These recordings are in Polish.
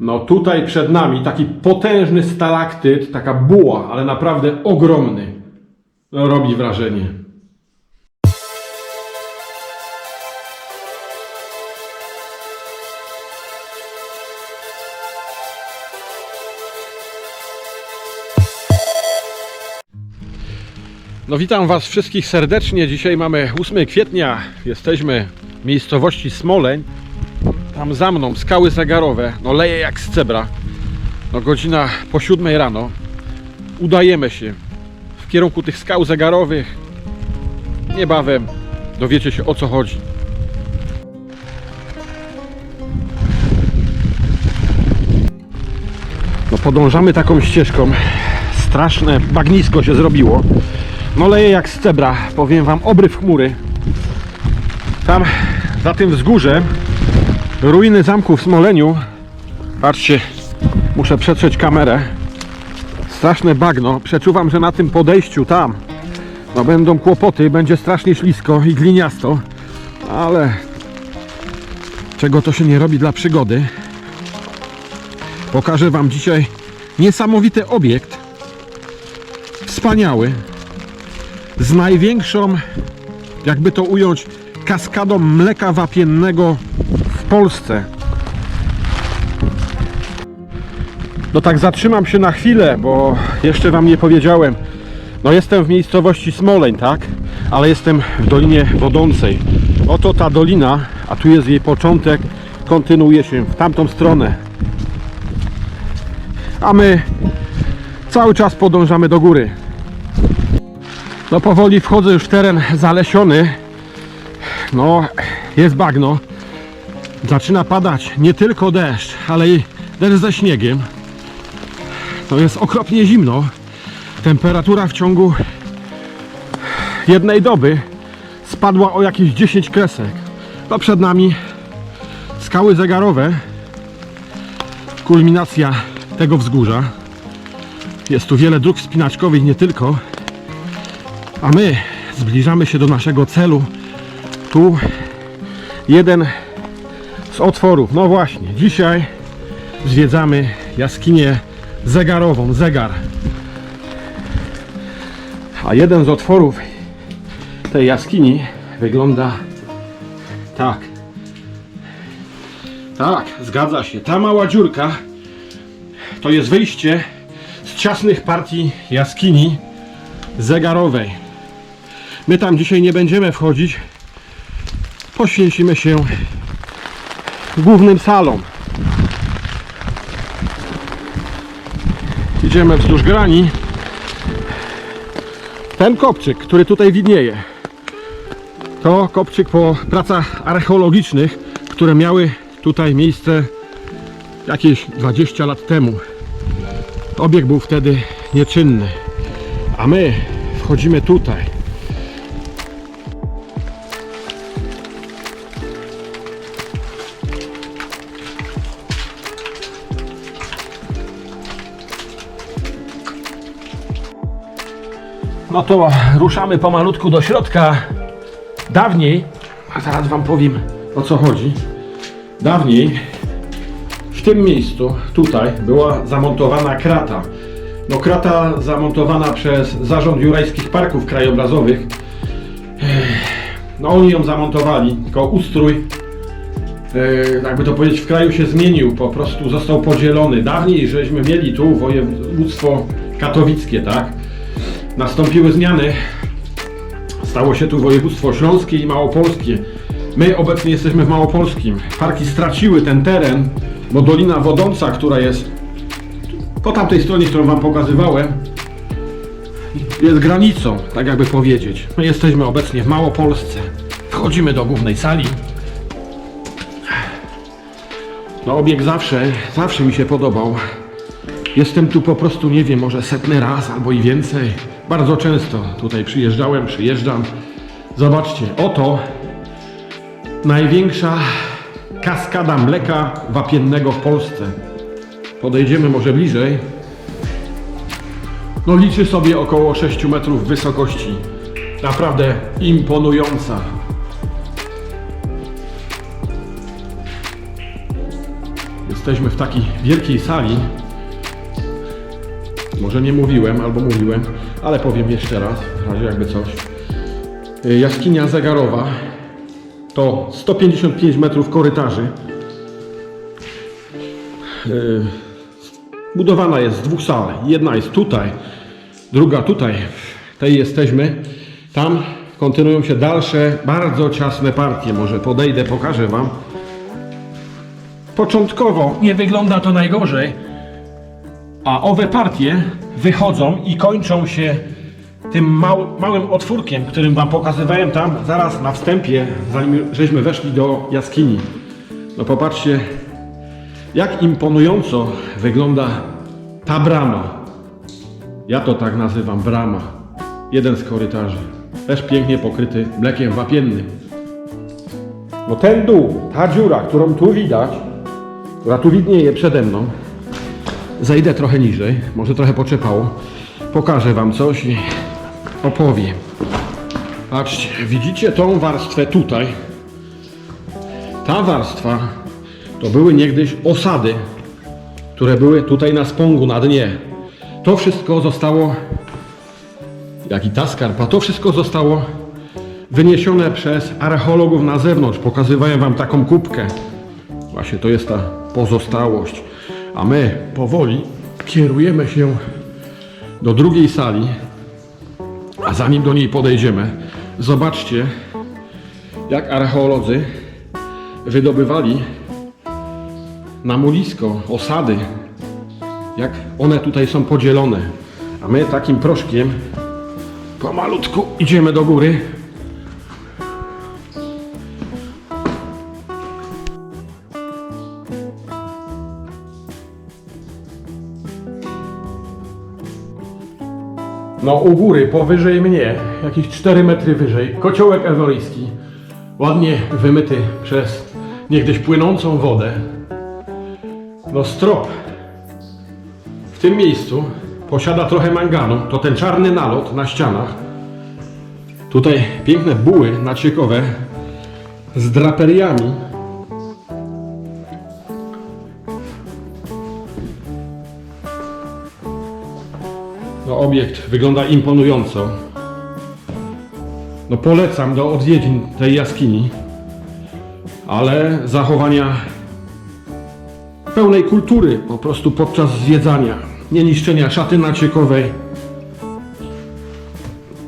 No tutaj przed nami taki potężny stalaktyt, taka buła, ale naprawdę ogromny. Robi wrażenie. No witam Was wszystkich serdecznie. Dzisiaj mamy 8 kwietnia. Jesteśmy w miejscowości Smoleń. Tam za mną skały zagarowe. No leje jak z cebra. No godzina po 7 rano. Udajemy się w kierunku tych skał zagarowych. Niebawem dowiecie się o co chodzi. No podążamy taką ścieżką. Straszne bagnisko się zrobiło. No leje jak z cebra, powiem wam, obryw chmury. Tam za tym wzgórzem ruiny zamku w Smoleniu. Patrzcie, muszę przetrzeć kamerę. Straszne bagno. Przeczuwam, że na tym podejściu tam no będą kłopoty, będzie strasznie ślisko i gliniasto, ale czego to się nie robi dla przygody. Pokażę wam dzisiaj niesamowity obiekt. Wspaniały z największą, jakby to ująć, kaskadą mleka wapiennego Polsce. No tak zatrzymam się na chwilę, bo jeszcze Wam nie powiedziałem. No jestem w miejscowości Smoleń, tak? Ale jestem w Dolinie Wodącej. Oto ta dolina, a tu jest jej początek, kontynuuje się w tamtą stronę. A my cały czas podążamy do góry. No powoli wchodzę już w teren zalesiony. No, jest bagno. Zaczyna padać nie tylko deszcz, ale i deszcz ze śniegiem. To jest okropnie zimno. Temperatura w ciągu jednej doby spadła o jakieś 10 kresek. No przed nami skały zegarowe. Kulminacja tego wzgórza. Jest tu wiele dróg spinaczkowych, nie tylko. A my zbliżamy się do naszego celu. Tu jeden otworów. No właśnie, dzisiaj zwiedzamy jaskinię zegarową, zegar. A jeden z otworów tej jaskini wygląda tak. Tak, zgadza się. Ta mała dziurka to jest wyjście z ciasnych partii jaskini zegarowej. My tam dzisiaj nie będziemy wchodzić. Poświęcimy się głównym salom. Idziemy wzdłuż grani. Ten kopczyk, który tutaj widnieje, to kopczyk po pracach archeologicznych, które miały tutaj miejsce jakieś 20 lat temu. Obiekt był wtedy nieczynny. A my wchodzimy tutaj. No to ruszamy pomalutku do środka. Dawniej, a zaraz wam powiem o co chodzi. Dawniej w tym miejscu, tutaj, była zamontowana krata. No krata zamontowana przez Zarząd Jurajskich Parków Krajobrazowych. No oni ją zamontowali, tylko ustrój, e, jakby to powiedzieć, w kraju się zmienił, po prostu został podzielony. Dawniej żeśmy mieli tu województwo katowickie, tak? Nastąpiły zmiany. Stało się tu województwo śląskie i małopolskie. My obecnie jesteśmy w Małopolskim. Parki straciły ten teren, bo Dolina Wodąca, która jest po tamtej stronie, którą Wam pokazywałem, jest granicą, tak jakby powiedzieć. My jesteśmy obecnie w Małopolsce. Wchodzimy do głównej sali. No obiekt zawsze, zawsze mi się podobał. Jestem tu po prostu, nie wiem, może setny raz albo i więcej. Bardzo często tutaj przyjeżdżałem, przyjeżdżam. Zobaczcie, oto największa kaskada mleka wapiennego w Polsce. Podejdziemy może bliżej. No liczy sobie około 6 metrów wysokości. Naprawdę imponująca. Jest Jesteśmy w takiej wielkiej sali. Może nie mówiłem, albo mówiłem, ale powiem jeszcze raz, w razie jakby coś. Y, Jaskinia zegarowa to 155 metrów korytarzy. Y, Budowana jest z dwóch sal. Jedna jest tutaj, druga tutaj. Tej jesteśmy. Tam kontynuują się dalsze, bardzo ciasne partie. Może podejdę, pokażę Wam. Początkowo nie wygląda to najgorzej, a owe partie wychodzą i kończą się tym mał, małym otwórkiem, którym Wam pokazywałem tam zaraz na wstępie, zanim żeśmy weszli do jaskini. No popatrzcie, jak imponująco wygląda ta brama. Ja to tak nazywam brama. Jeden z korytarzy. Też pięknie pokryty mlekiem wapiennym. No ten dół, ta dziura, którą tu widać, która tu widnieje przede mną, zejdę trochę niżej, może trochę poczepało, pokażę Wam coś i opowiem. Patrzcie, widzicie tą warstwę tutaj? Ta warstwa to były niegdyś osady, które były tutaj na spągu, na dnie. To wszystko zostało, jak i ta skarpa, to wszystko zostało wyniesione przez archeologów na zewnątrz. Pokazywałem Wam taką kubkę. Właśnie to jest ta pozostałość. A my powoli kierujemy się do drugiej sali. A zanim do niej podejdziemy, zobaczcie, jak archeolodzy wydobywali na molisko, osady, jak one tutaj są podzielone. A my takim proszkiem pomalutku idziemy do góry. No u góry, powyżej mnie, jakieś 4 metry wyżej, kociołek eworyjski, ładnie wymyty przez niegdyś płynącą wodę. No strop w tym miejscu posiada trochę manganu, to ten czarny nalot na ścianach. Tutaj piękne buły naciekowe z draperiami. Obiekt wygląda imponująco. No polecam do odwiedzin tej jaskini, ale zachowania pełnej kultury po prostu podczas zwiedzania, nie niszczenia szaty naciekowej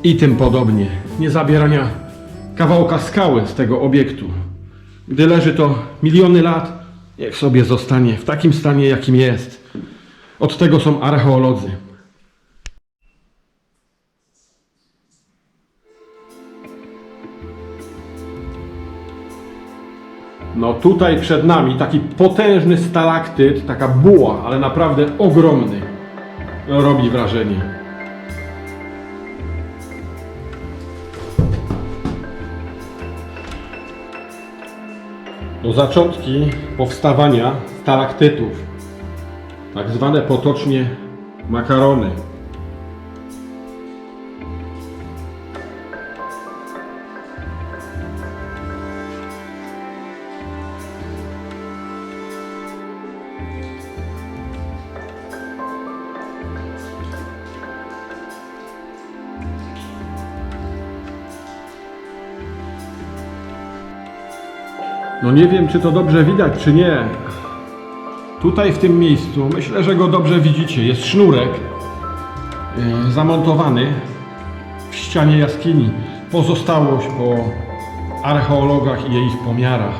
i tym podobnie, nie zabierania kawałka skały z tego obiektu. Gdy leży to miliony lat, niech sobie zostanie w takim stanie, jakim jest. Od tego są archeolodzy. No tutaj przed nami taki potężny stalaktyt, taka buła, ale naprawdę ogromny. No, robi wrażenie. To zaczątki powstawania stalaktytów, tak zwane potocznie makarony. Nie wiem, czy to dobrze widać, czy nie. Tutaj w tym miejscu, myślę, że go dobrze widzicie, jest sznurek yy, zamontowany w ścianie jaskini. Pozostałość po archeologach i ich pomiarach.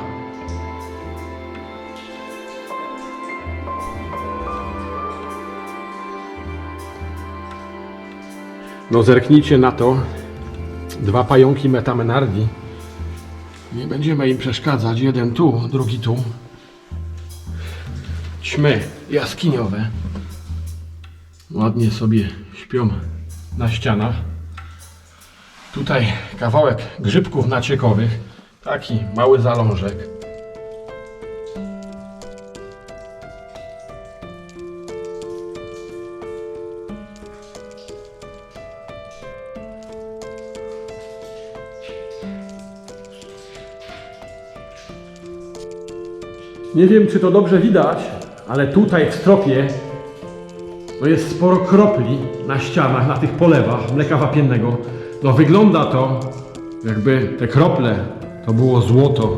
No zerknijcie na to. Dwa pająki metamenardi. Nie będziemy im przeszkadzać. Jeden tu, drugi tu. Ćmy jaskiniowe. Ładnie sobie śpią na ścianach. Tutaj kawałek grzybków naciekowych. Taki mały zalążek. Nie wiem, czy to dobrze widać, ale tutaj w stropie no jest sporo kropli na ścianach, na tych polewach mleka wapiennego. No wygląda to, jakby te krople to było złoto.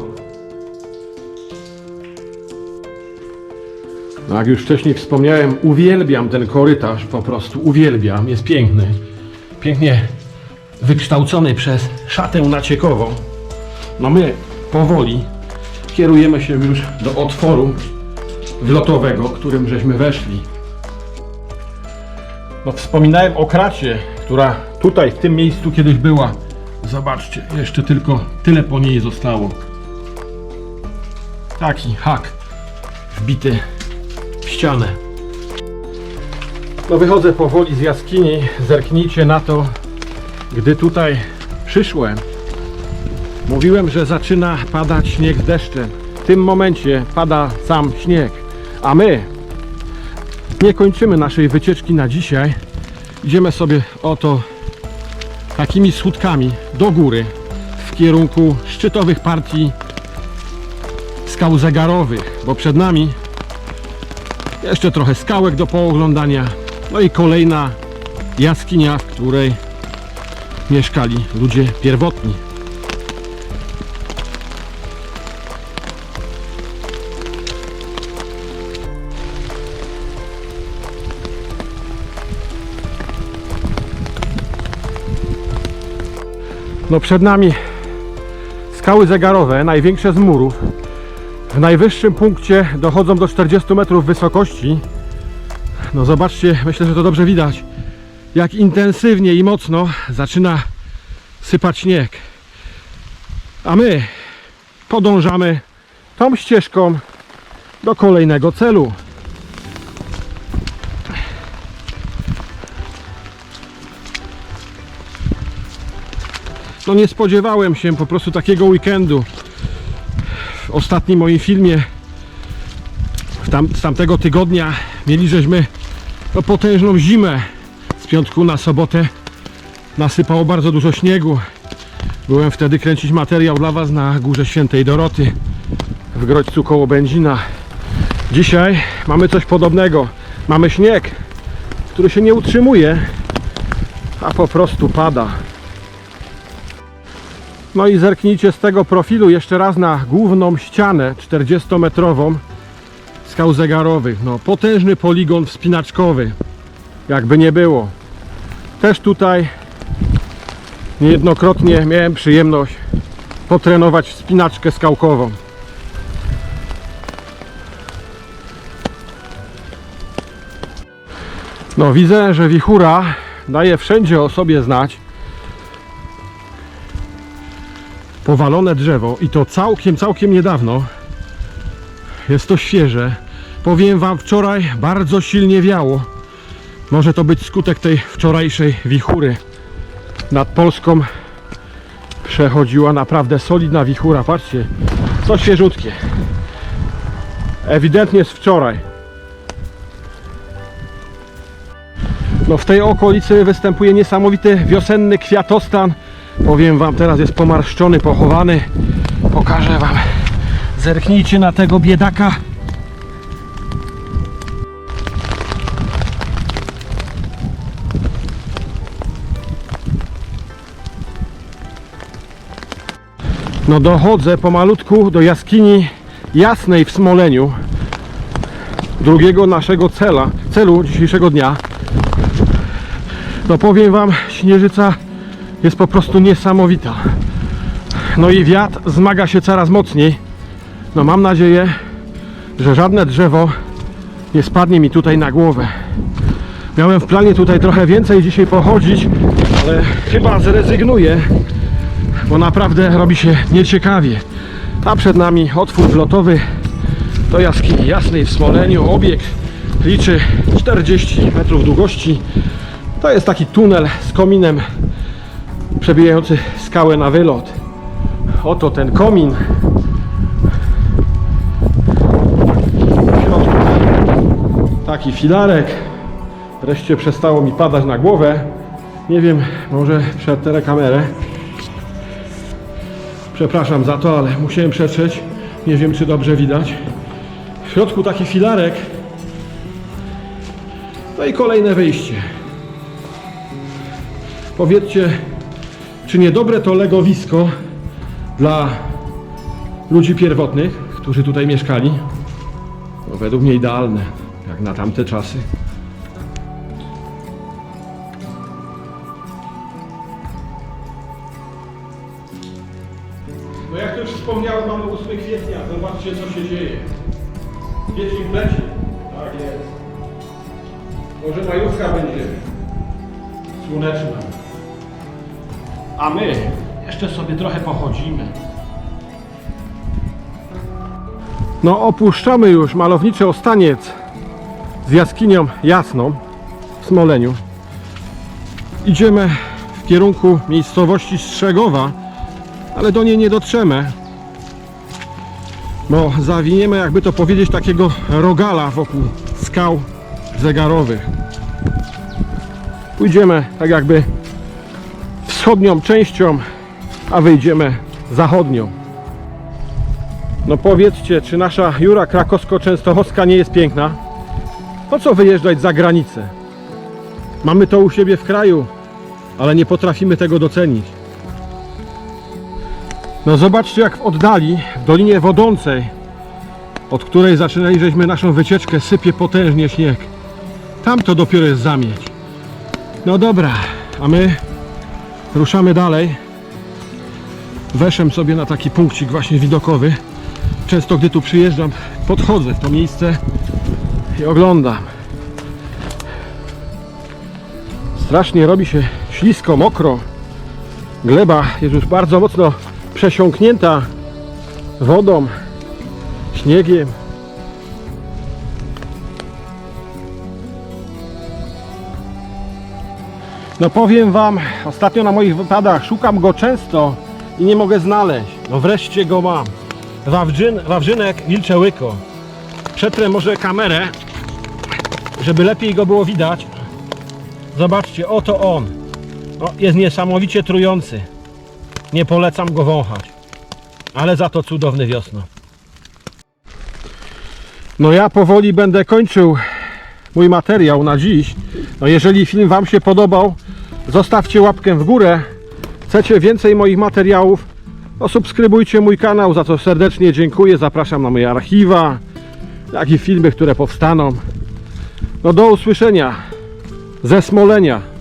No jak już wcześniej wspomniałem, uwielbiam ten korytarz, po prostu uwielbiam, jest piękny. Pięknie wykształcony przez szatę naciekową. No my powoli kierujemy się już do otworu wlotowego, którym żeśmy weszli. No wspominałem o kracie, która tutaj w tym miejscu kiedyś była. Zobaczcie, jeszcze tylko tyle po niej zostało. Taki hak wbity w ścianę. No wychodzę powoli z jaskini. Zerknijcie na to, gdy tutaj przyszłem. Mówiłem, że zaczyna padać śnieg z deszczem. W tym momencie pada sam śnieg. A my nie kończymy naszej wycieczki na dzisiaj. Idziemy sobie oto takimi schódkami do góry w kierunku szczytowych partii skał zegarowych, bo przed nami jeszcze trochę skałek do pooglądania. No i kolejna jaskinia, w której mieszkali ludzie pierwotni. No przed nami skały zegarowe, największe z murów. W najwyższym punkcie dochodzą do 40 metrów wysokości. No zobaczcie, myślę, że to dobrze widać, jak intensywnie i mocno zaczyna sypać śnieg. A my podążamy tą ścieżką do kolejnego celu. No nie spodziewałem się po prostu takiego weekendu. W ostatnim moim filmie tam, z tamtego tygodnia mieli żeśmy no, potężną zimę. Z piątku na sobotę nasypało bardzo dużo śniegu. Byłem wtedy kręcić materiał dla Was na Górze Świętej Doroty w Grodźcu koło Będzina. Dzisiaj mamy coś podobnego. Mamy śnieg, który się nie utrzymuje, a po prostu pada. No i zerknijcie z tego profilu jeszcze raz na główną ścianę 40-metrową skał zegarowych. No, potężny poligon wspinaczkowy, jakby nie było. Też tutaj niejednokrotnie miałem przyjemność potrenować wspinaczkę skałkową. No widzę, że wichura daje wszędzie o sobie znać. Powalone drzewo i to całkiem, całkiem niedawno. Jest to świeże. Powiem Wam, wczoraj bardzo silnie wiało. Może to być skutek tej wczorajszej wichury. Nad Polską przechodziła naprawdę solidna wichura. Patrzcie, co świeżutkie. Ewidentnie z wczoraj. No w tej okolicy występuje niesamowity wiosenny kwiatostan. Powiem wam, teraz jest pomarszczony, pochowany. Pokażę wam. Zerknijcie na tego biedaka. No dochodzę pomalutku do jaskini jasnej w Smoleniu. Drugiego naszego cela, celu dzisiejszego dnia. No powiem wam, śnieżyca jest po prostu niesamowita. No i wiatr zmaga się coraz mocniej. No mam nadzieję, że żadne drzewo nie spadnie mi tutaj na głowę. Miałem w planie tutaj trochę więcej dzisiaj pochodzić, ale chyba zrezygnuję, bo naprawdę robi się nieciekawie. A przed nami otwór wlotowy do jaskini jasnej w Smoleniu. Obieg liczy 40 metrów długości. To jest taki tunel z kominem przebijający skałę na wylot. Oto ten komin. Taki filarek. Wreszcie przestało mi padać na głowę. Nie wiem, może przed telekamerę. Przepraszam za to, ale musiałem przetrzeć. Nie wiem, czy dobrze widać. W środku taki filarek No i kolejne wyjście. Powiedzcie, czy niedobre to legowisko dla ludzi pierwotnych, którzy tutaj mieszkali? No, według mnie idealne, jak na tamte czasy. No jak to już wspomniałem, mamy 8 kwietnia. Zobaczcie, co się dzieje. Dzieci w lecie. Tak jest. Może majówka będzie słoneczna. A my jeszcze sobie trochę pochodzimy. No opuszczamy już malowniczy Ostaniec z jaskinią Jasną w Smoleniu. Idziemy w kierunku miejscowości Strzegowa, ale do niej nie dotrzemy. Bo zawiniemy, jakby to powiedzieć, takiego rogala wokół skał zegarowych. Pójdziemy tak jakby wschodnią częścią, a wyjdziemy zachodnią. No powiedzcie, czy nasza Jura krakowsko-częstochowska nie jest piękna? Po co wyjeżdżać za granicę? Mamy to u siebie w kraju, ale nie potrafimy tego docenić. No zobaczcie jak w oddali, w Dolinie Wodącej, od której zaczynaliśmy naszą wycieczkę, sypie potężnie śnieg. Tam to dopiero jest zamieć. No dobra, a my ruszamy dalej. Weszłem sobie na taki punkcik właśnie widokowy. Często gdy tu przyjeżdżam, podchodzę w to miejsce i oglądam. Strasznie robi się ślisko, mokro. Gleba jest już bardzo mocno przesiąknięta wodą, śniegiem. No powiem Wam, ostatnio na moich wypadach szukam go często i nie mogę znaleźć. No wreszcie go mam. Wawrzyn, Wawrzynek Wilcze Łyko. Przetrę może kamerę, żeby lepiej go było widać. Zobaczcie, oto on. No, jest niesamowicie trujący. Nie polecam go wąchać. Ale za to cudowny wiosno. No ja powoli będę kończył mój materiał na dziś. No jeżeli film Wam się podobał, zostawcie łapkę w górę. Chcecie więcej moich materiałów, no subskrybujcie mój kanał, za co serdecznie dziękuję. Zapraszam na moje archiwa, jak i filmy, które powstaną. No do usłyszenia ze Smolenia.